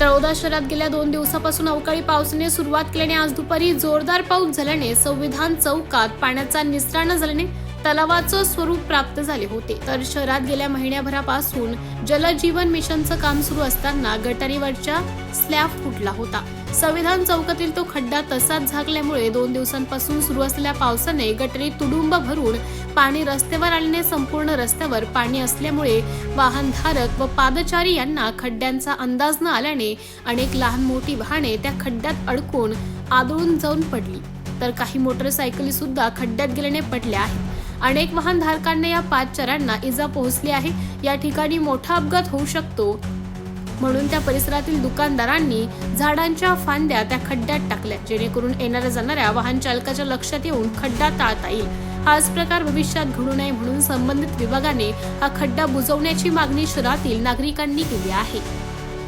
तळोदा शहरात गेल्या दोन दिवसापासून अवकाळी पावसाने सुरुवात केल्याने आज दुपारी जोरदार पाऊस झाल्याने संविधान चौकात पाण्याचा निसरा न झाल्याने तलावाचं स्वरूप प्राप्त झाले होते. तर शहरात गेल्या महिन्याभरापासून जलजीवन मिशनचं काम सुरू असताना गटारीवरच्या स्लॅब फुटला होता. संविधान चौकातील तो खड्डा तसाच झाकल्यामुळे दोन दिवसांपासून सुरू असलेल्या पावसाने गटरी तुडुंब भरून पाणी रस्त्यावर आल्याने संपूर्ण रस्त्यावर पाणी असल्यामुळे वाहनधारक व पादचारी यांना खड्ड्यांचा अंदाज न आल्याने अनेक लहान मोठी वाहने त्या खड्ड्यात अडकून आदळून जाऊन पडली. तर काही मोटरसायकली सुद्धा खड्ड्यात गेल्याने पडल्या आहेत. अनेक वाहनधारकांना या पादचाऱ्यांना इजा पोहोचली आहे. या ठिकाणी मोठा अपघात होऊ शकतो. म्हणून त्या परिसरातील दुकानदारांनी झाडांच्या फांद्या त्या खड्ड्यात टाकल्या. जेणेकरून येणाऱ्या जाणाऱ्या वाहन चालकाच्या लक्षात येऊन खड्डा टाळता येईल. हाच प्रकार भविष्यात घडू नये म्हणून संबंधित विभागाने हा खड्डा बुजवण्याची मागणी शहरातील नागरिकांनी केली आहे.